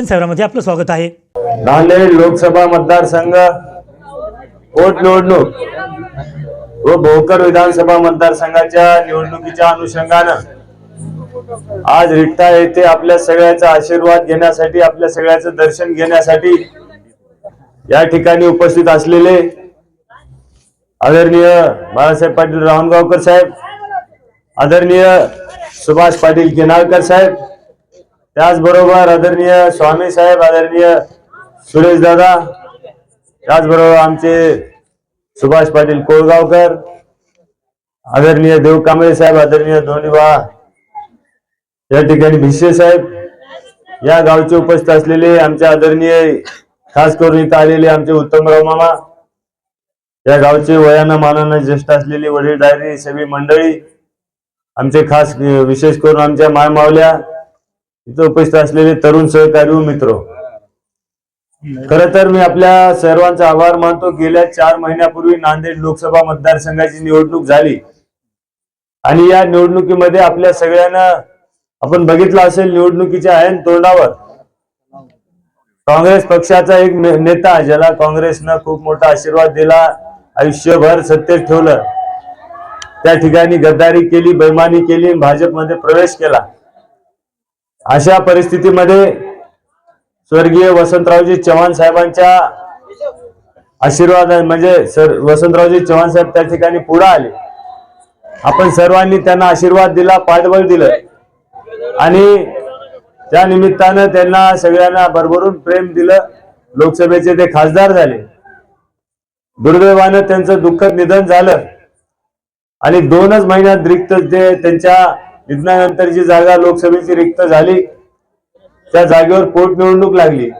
जनसेवामध्ये आपलं स्वागत आहे. नांदेड लोकसभा मतदारसंघ पोट निवडणूक. व भोकर विधानसभा मतदारसंघाच्या निवडणुकीच्या अनुषंगानं आज रिठा येथे आपल्या सगळ्याचा आशीर्वाद घेण्यासाठी आपल्या सगळ्याचं दर्शन घेण्यासाठी या ठिकाणी उपस्थित असलेले आदरणीय बाळासाहेब पाटील रावणगावकर साहेब आदरणीय सुभाष पाटील केनाळकर साहेब त्याचबरोबर आदरणीय स्वामी साहेब आदरणीय सुरेश दादा त्याचबरोबर आमचे सुभाष पाटील कोळगावकर आदरणीय देव कांबळे साहेब आदरणीय धोनीबा या ठिकाणी भिसे साहेब या गावचे उपस्थित असलेले आमचे आदरणीय खास करून इथं आलेले आमचे उत्तमराव मामा या गावचे वयानं मानानं ज्येष्ठ असलेली वडील डायरी सगळी मंडळी आमचे खास विशेष करून आमच्या मायमावल्या इथं उपस्थित असलेले तरुण सहकारी मित्र. खर तर मी आपल्या सर्वांचा आभार मानतो. गेल्या चार महिन्यापूर्वी नांदेड लोकसभा मतदारसंघाची निवडणूक झाली. आणि या निवडणुकीमध्ये आपल्या सगळ्यांना आपण बघितलं असेल निवडणुकीच्या ऐन तोंडावर. काँग्रेस पक्षाचा एक नेता ज्याला काँग्रेसनं खूप मोठा आशीर्वाद दिला आयुष्यभर सत्तेत ठेवलं. त्या ठिकाणी गद्दारी केली बैमानी केली आणि भाजपमध्ये प्रवेश केला. अशा परिस्थितीमध्ये स्वर्गीय वसंतरावजी चव्हाण साहेबांच्या आशीर्वाद म्हणजे सर वसंतरावजी चव्हाण साहेब त्या ठिकाणी पुढे आले. आपण सर्वांनी त्यांना आशीर्वाद दिला पाठबळ दिलं. आणि त्या निमित्तानं त्यांना सगळ्यांना भरभरून प्रेम दिलं. लोकसभेचे ते खासदार झाले. दुर्दैवानं त्यांचं दुःखद निधन झालं. आणि दोनच महिन्यात रिक्त जे त्यांच्या निधनानंतर जी जागा लोकसभेची रिक्त झाली. त्या जागेवर पोटनिवडणूक लागली.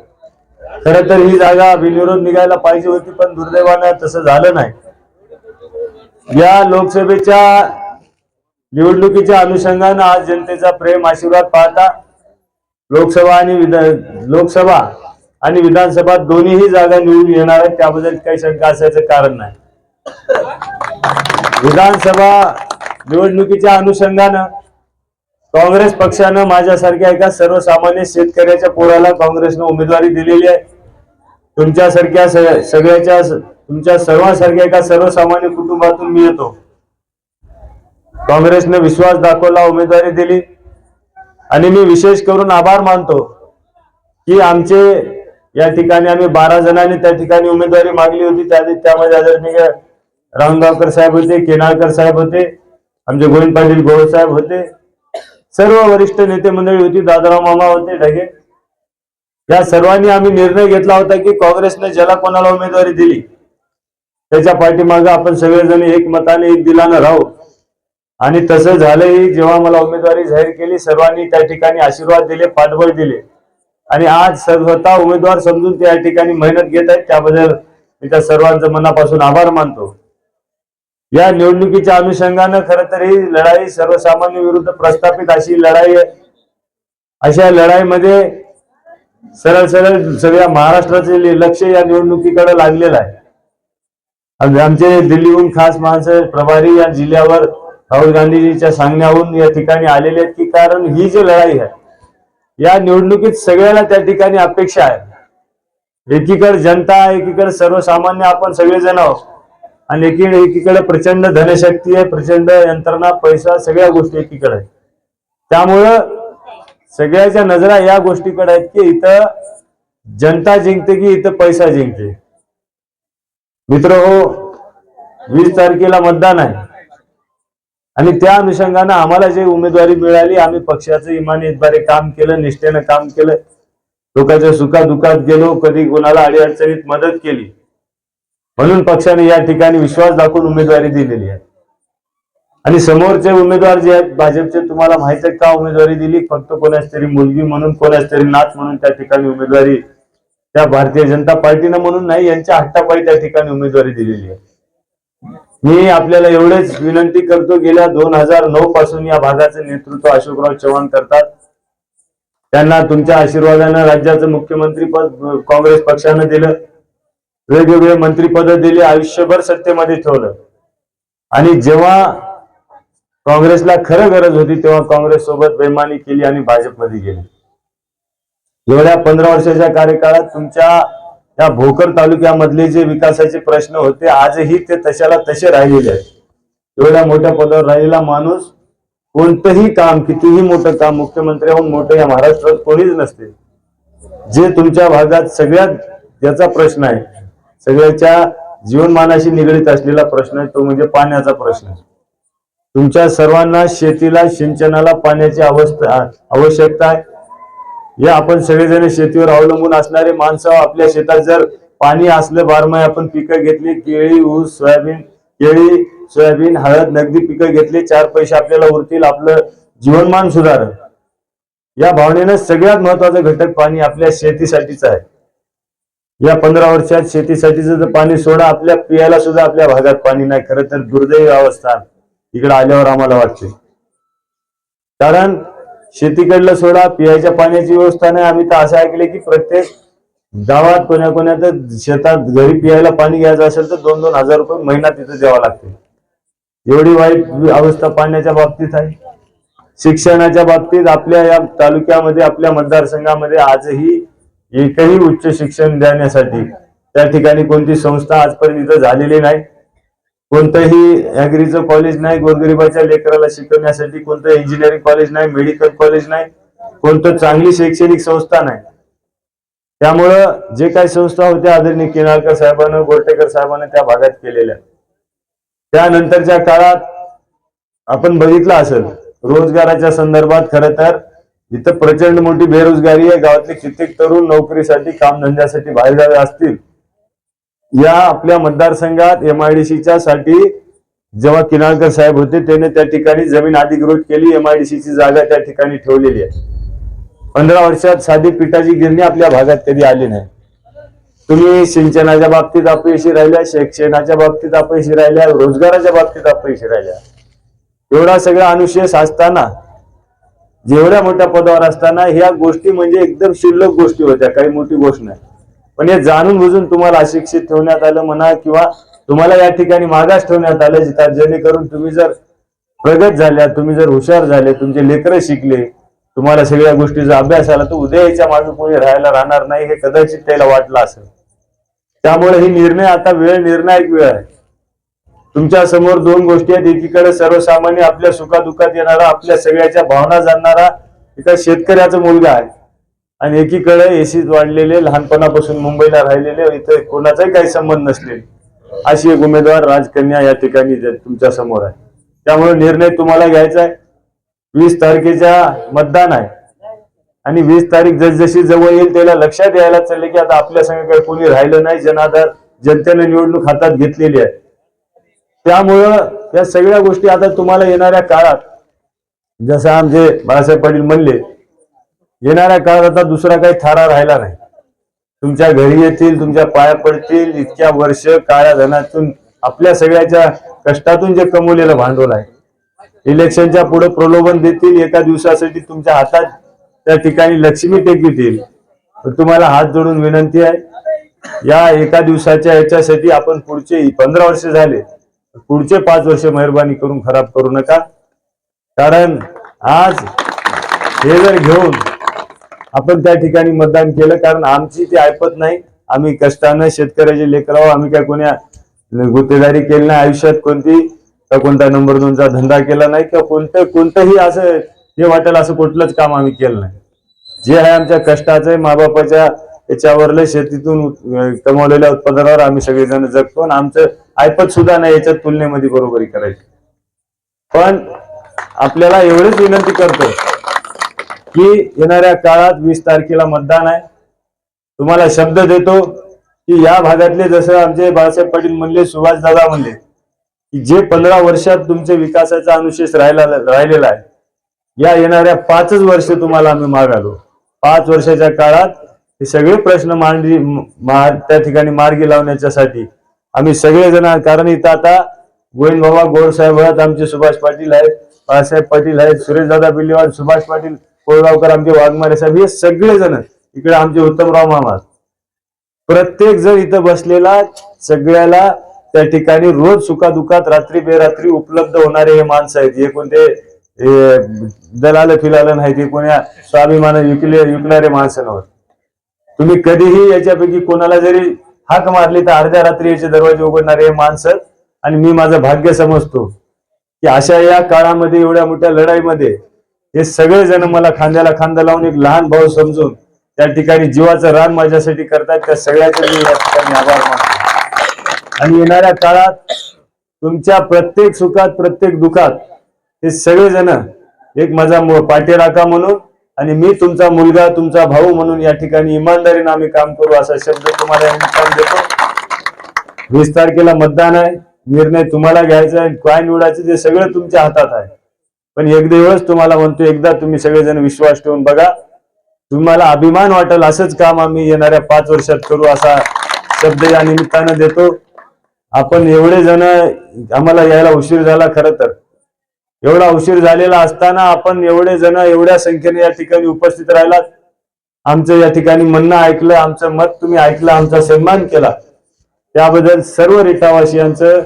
खर तर ही जागा बिनविरोध निघायला पाहिजे होती पण दुर्दैवानं तसं झालं नाही. या लोकसभेच्या निवडणुकीच्या अनुषंगानं आज जनतेचा प्रेम आशीर्वाद पाहता लोकसभा आणि विधान लोकसभा आणि विधानसभा दोन्हीही जागा निवडून येणार आहेत. त्याबद्दल काही शंका असायचं कारण नाही. विधानसभा निवडणुकीच्या अनुषंगानं काँग्रेस पक्षानं माझ्यासारख्या एका सर्वसामान्य शेतकऱ्याच्या पोराला काँग्रेसनं उमेदवारी दिलेली आहे. तुमच्यासारख्या सगळ्याच्या तुमच्या सर्वांसारख्या एका सर्वसामान्य कुटुंबातून मी येतो. काँग्रेसने विश्वास दाखवला उमेदवारी दिली. आणि मी विशेष करून आभार मानतो की आमचे या ठिकाणी आम्ही बारा जणांनी त्या ठिकाणी उमेदवारी मागली होती. त्या त्यामध्ये आदरणीय रामगावकर साहेब होते केनाळकर साहेब होते आमचे गोविंद पाटील गोळ साहेब होते. सर्व वरिष्ठ नेते मंडळी होती दादाराव मामा होते ढगे. या सर्वांनी आम्ही निर्णय घेतला होता की काँग्रेसने ज्याला कोणाला उमेदवारी दिली त्याच्या पाठीमागे आपण सगळेजण एक मताने एक दिलानं राहू. आणि तसं झालंही जेव्हा मला उमेदवारी जाहीर केली सर्वांनी त्या ठिकाणी आशीर्वाद दिले पाठबळ दिले. आणि आज स्वतः उमेदवार समजून त्या ठिकाणी मेहनत घेत आहेत त्याबद्दल मी त्या सर्वांचं मनापासून आभार मानतो. या निवडणुकीच्या अनुषंगानं खरं तर ही लढाई सर्वसामान्य विरुद्ध प्रस्थापित अशी लढाई आहे. अशा लढाईमध्ये सरळ सरळ सगळ्या महाराष्ट्राचे लक्ष या निवडणुकीकडे लागलेलं आहे. आमचे दिल्लीहून खास माणसं प्रभारी या जिल्ह्यावर राहुल गांधीजीच्या सांगण्याहून या ठिकाणी आलेले आहेत की कारण ही जी लढाई आहे या निवडणुकीत सगळ्याला त्या ठिकाणी अपेक्षा आहे. एकीकडे जनता एकीकडे सर्वसामान्य आपण सगळेजण आहोत. आणि एकीकडे एकीकडे प्रचंड धनशक्ती आहे प्रचंड यंत्रणा पैसा सगळ्या गोष्टी एकीकडे आहेत. त्यामुळं सगळ्याच्या नजरा या गोष्टीकडे आहेत की इथं जनता जिंकते की इथं पैसा जिंकते. मित्र हो वीस तारखेला मतदान आहे. आणि त्या अनुषंगानं आम्हाला जे उमेदवारी मिळाली आम्ही पक्षाचं इमानीद्वारे काम केलं निष्ठेनं काम केलं. लोकांच्या सुखादुखात गेलो कधी कोणाला अडीअडचणीत मदत केली. म्हणून पक्षाने या ठिकाणी विश्वास दाखवून उमेदवारी दिलेली आहे. आणि समोरचे उमेदवार जे आहेत भाजपचे तुम्हाला माहीत आहे का? उमेदवारी दिली फक्त कोणाच तरी मुलगी म्हणून कोणाच तरी नाथ म्हणून त्या ठिकाणी उमेदवारी त्या भारतीय जनता पार्टीनं म्हणून नाही यांच्या हट्टापायी त्या ठिकाणी उमेदवारी दिलेली आहे. मी आपल्याला एवढेच विनंती करतो गेल्या दोन हजार नऊ पासून या भागाचं नेतृत्व अशोकराव चव्हाण करतात. त्यांना तुमच्या आशीर्वादानं राज्याचं मुख्यमंत्रीपद पद काँग्रेस पक्षानं दिलं. वेगवेगळे मंत्रीपद दिली आयुष्यभर सत्तेमध्ये ठेवलं. आणि जेव्हा काँग्रेसला खरं गरज होती तेव्हा काँग्रेस सोबत बेमानी केली आणि भाजपमध्ये गेली. एवढ्या पंधरा वर्षाच्या कार्यकाळात तुमच्या या भोकर तालुक्यामधले जे विकासाचे प्रश्न होते आजही ते तशाला तसे राहिलेले आहेत. एवढ्या मोठ्या पदावर राहिलेला माणूस कोणतंही काम कितीही मोठं काम मुख्यमंत्र्याहून मोठं या महाराष्ट्रात कोणीच नसते. जे तुमच्या भागात सगळ्यात ज्याचा प्रश्न आहे सगळ्याच्या जीवनमानाशी निगडीत असलेला प्रश्न आहे तो म्हणजे पाण्याचा प्रश्न तुमच्या सर्वांना शेतीला सिंचनाला पाण्याची अवस्था आवश्यकता आहे. या आपण सगळेजण शेतीवर अवलंबून असणारे माणसं आपल्या शेतात जर पाणी असलं बारमाही आपण पिकं घेतली केळी ऊस सोयाबीन केळी सोयाबीन हळद नगदी पिकं घेतली चार पैसे आपल्याला उरतील आपलं जीवनमान सुधार या भावनेनं सगळ्यात महत्त्वाचा घटक पाणी आपल्या शेतीसाठीच आहे. या पंधरा वर्षात शेतीसाठीचं जर पाणी सोडा आपल्या पियाला सुद्धा आपल्या भागात पाणी नाही. खरं तर दुर्दैवी अवस्था इकडे आल्यावर आम्हाला वाटते. कारण शेतीकडलं सोडा पियाच्या पाण्याची व्यवस्था नाही. आम्ही तर असं ऐकले की प्रत्येक गावात कोण्या कोण्या तर शेतात घरी पियायला पाणी घ्यायचं असेल तर दोन दोन हजार रुपये महिना तिथं द्यावा लागते. एवढी वाईट अवस्था पाण्याच्या बाबतीत आहे. शिक्षणाच्या बाबतीत आपल्या या तालुक्यामध्ये आपल्या मतदारसंघामध्ये आजही एकही उच्च शिक्षण देण्यासाठी त्या ठिकाणी कोणती संस्था आजपर्यंत झालेली नाही. कोणतंही ऍग्रीचं कॉलेज नाही गोरगरिबाच्या लेकराला शिकवण्यासाठी कोणतं इंजिनिअरिंग कॉलेज नाही मेडिकल कॉलेज नाही कोणतं चांगली शैक्षणिक संस्था नाही. त्यामुळं जे काही संस्था होत्या आदरणीय किनाळकर साहेबांना गोरटेकर साहेबांना त्या भागात केलेल्या. त्यानंतरच्या काळात आपण बघितलं असेल रोजगाराच्या संदर्भात खरं तर इथं प्रचंड मोठी बेरोजगारी आहे. गावातले कित्येक तरुण नोकरीसाठी कामधंद्यासाठी जावे असतील. या आपल्या मतदारसंघात एमआयडीसीच्या साठी जेव्हा किनाळकर साहेब होते त्याने त्या ठिकाणी जमीन अधिकृत केली. एमआयडीसीची जागा त्या ठिकाणी ठेवलेली आहे. पंधरा वर्षात साधी पिठाची गिरणी आपल्या भागात कधी आली नाही. तुम्ही सिंचनाच्या बाबतीत अपयशी राहिल्या शिक्षणाच्या बाबतीत अपयशी राहिल्या रोजगाराच्या बाबतीत अपयशी राहिल्या. एवढा सगळा अनुशेष असताना जेवढ्या मोठ्या पदावर असताना ह्या गोष्टी म्हणजे एकदम शिल्लक गोष्टी होत्या काही मोठी गोष्ट नाही. पण हे जाणून बुजून तुम्हाला अशिक्षित ठेवण्यात आलं म्हणा किंवा तुम्हाला या ठिकाणी मागास ठेवण्यात आलं जिथं जेणेकरून तुम्ही जर प्रगत झाल्या तुम्ही जर हुशार झाले तुमचे लेकरं शिकले तुम्हाला सगळ्या गोष्टीचा अभ्यास आला तर उद्या याच्या मागे कोणी राहायला राहणार नाही हे कदाचित त्याला वाटलं असेल. त्यामुळे ही निर्णय आता वेळ निर्णायक वेळ आहे. तुमच्यासमोर दोन गोष्टी आहेत. एकीकडे सर्वसामान्य आपल्या सुखादुखात येणारा आपल्या सगळ्याच्या भावना जाणणारा एका शेतकऱ्याचा मुलगा आहे. आणि एकीकडे एसीत वाढलेले लहानपणापासून मुंबईला राहिलेले इथे कोणाचाही काही संबंध नसलेले अशी एक उमेदवार राजकन्या या ठिकाणी तुमच्यासमोर आहे. त्यामुळे निर्णय तुम्हाला घ्यायचा आहे. वीस तारखेच्या मतदान आहे. आणि वीस तारीख जसजशी जवळ येईल त्याला लक्षात यायला चालले की आता आपल्या संघाकडे कोणी राहिलं नाही. जनाधार जनतेने निवडणूक हातात घेतलेली आहे. त्यामुळं या सगळ्या गोष्टी आता तुम्हाला येणाऱ्या काळात जसं आमचे बाळासाहेब पाटील म्हणले येणाऱ्या काळात आता दुसरा काही थारा राहिला नाही. तुमच्या घरी येतील तुमच्या पाया पडतील इतक्या वर्ष काळ्या धनातून आपल्या सगळ्याच्या कष्टातून जे कमवलेलं भांडवल आहे. इलेक्शनच्या पुढे प्रलोभन देतील एका दिवसासाठी तुमच्या हातात त्या ठिकाणी लक्ष्मी टेक पण तुम्हाला हात जोडून विनंती आहे या एका दिवसाच्या याच्यासाठी आपण पुढचे पंधरा वर्ष झाले पुढचे पाच वर्ष मेहरबानी करून खराब करू नका. कारण आज हे जर घेऊन आपण त्या ठिकाणी मतदान केलं कारण आमची ती ऐपत नाही. आम्ही कष्टानं शेतकऱ्याचे लेकराव आम्ही काय कोण्या गुत्तेदारी केली नाही आयुष्यात कोणती का कोणता नंबर दोनचा धंदा केला नाही किंवा कोणतं कोणतंही असं हे वाटेल असं कुठलंच काम आम्ही केलं नाही. जे आहे आमच्या कष्टाचं माबापाच्या याच्यावरलं शेतीतून कमावलेल्या कमवलेल्या उत्पादनावर आम्ही सगळेजण जगतो. आणि आमचं ऐपत सुद्धा नाही याच्या तुलनेमध्ये बरोबरी करायची. पण आपल्याला एवढीच विनंती करतो की येणाऱ्या काळात वीस तारखेला मतदान आहे. तुम्हाला शब्द देतो की या भागातले जसं आमचे बाळासाहेब पाटील म्हणले सुभाष दादा म्हणले की जे पंधरा वर्षात तुमचे विकासाचा अनुशेष राहिला राहिलेला आहे या येणाऱ्या पाचच वर्ष तुम्हाला आम्ही मागालो. पाच वर्षाच्या काळात हे सगळे प्रश्न मांडली त्या ठिकाणी मार्गी लावण्याच्यासाठी आम्ही सगळेजण कारण इथं आता गोविंद बाबा गोड साहेब आहेत आमचे सुभाष पाटील आहेत बाळासाहेब पाटील आहेत सुरेशदादा बिल्लेवाड सुभाष पाटील कोळगावकर आमचे वाघमारे साहेब हे सगळेजण इकडे आमचे उत्तमराव मामा प्रत्येक जण इथं बसलेला सगळ्याला त्या ठिकाणी रोज सुखादुखात रात्री बेरात्री उपलब्ध होणारे हे माणसं आहेत. हे कोणते दलाल फिलाल नाही ते कोण्या स्वाभिमान विकले विकणारे माणसं नव्हत तुम्ही कधीही याच्यापैकी कोणाला जरी हाक मारली तर अर्ध्या रात्री याचे दरवाजे उघडणारे हे माणसं आणि मी माझं भाग्य समजतो की अशा या काळामध्ये एवढ्या मोठ्या लढाईमध्ये हे सगळे जण मला खांद्याला खांदा लावून एक लहान भाऊ समजून त्या ठिकाणी जीवाचं रान माझ्यासाठी करतात. त्या सगळ्याचे मी या ठिकाणी आभार मानतो. आणि येणाऱ्या काळात तुमच्या प्रत्येक सुखात प्रत्येक दुखात हे सगळेजण एक माझा पाठी राखा म्हणून आणि मी तुमचा मुलगा तुमचा भाऊ म्हणून या ठिकाणी इमानदारीने आम्ही काम करू असा शब्द तुम्हाला या देतो. वीस तारखेला मतदान आहे निर्णय तुम्हाला घ्यायचा आहे काय निवडायचं ते सगळं तुमच्या हातात आहे. पण एक दिवस तुम्हाला म्हणतो एकदा तुम्ही सगळेजण विश्वास ठेवून बघा. तुम्हाला अभिमान वाटेल असंच काम आम्ही येणाऱ्या पाच वर्षात करू असा शब्द या निमित्तानं देतो. आपण एवढे जण आम्हाला यायला उशीर झाला खरं तर. एवढा उशीर झालेला असताना आपण एवढे जण एवढ्या संख्येने या ठिकाणी उपस्थित राहिलात. आमचं या ठिकाणी म्हणणं ऐकलं आमचं मत तुम्ही ऐकलं आमचा सन्मान केला. त्याबद्दल सर्व रिटावासियांचं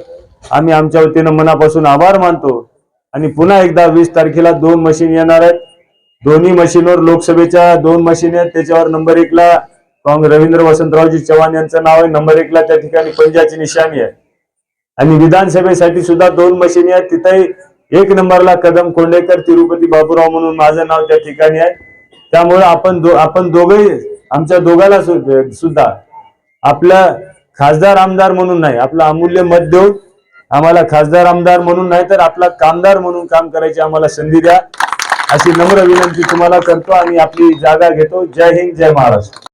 आम्ही आमच्या वतीनं मनापासून आभार मानतो. आणि पुन्हा एकदा वीस तारखेला दोन मशीन येणार आहेत. दोन्ही मशीनवर लोकसभेच्या दोन मशीन आहेत. त्याच्यावर नंबर एकला काँग- रवींद्र वसंतरावजी चव्हाण यांचं नाव आहे. नंबर एकला त्या ठिकाणी पंजाची निशाणी आहे. आणि विधानसभेसाठी सुद्धा दोन मशीनी आहेत. तिथेही एक नंबरला कदम कोंडेकर तिरुपती बाबूराव म्हणून माझं नाव त्या ठिकाणी आहे. त्यामुळे आपण दो आपण दोघे आमच्या दोघाला सुद्धा आपल्या खासदार आमदार म्हणून नाही आपलं अमूल्य मत देऊन आम्हाला खासदार आमदार म्हणून नाही तर आपला कामदार म्हणून काम करायची आम्हाला संधी द्या. अशी नम्र विनंती तुम्हाला करतो आणि आपली जागा घेतो. जय हिंद जय महाराष्ट्र.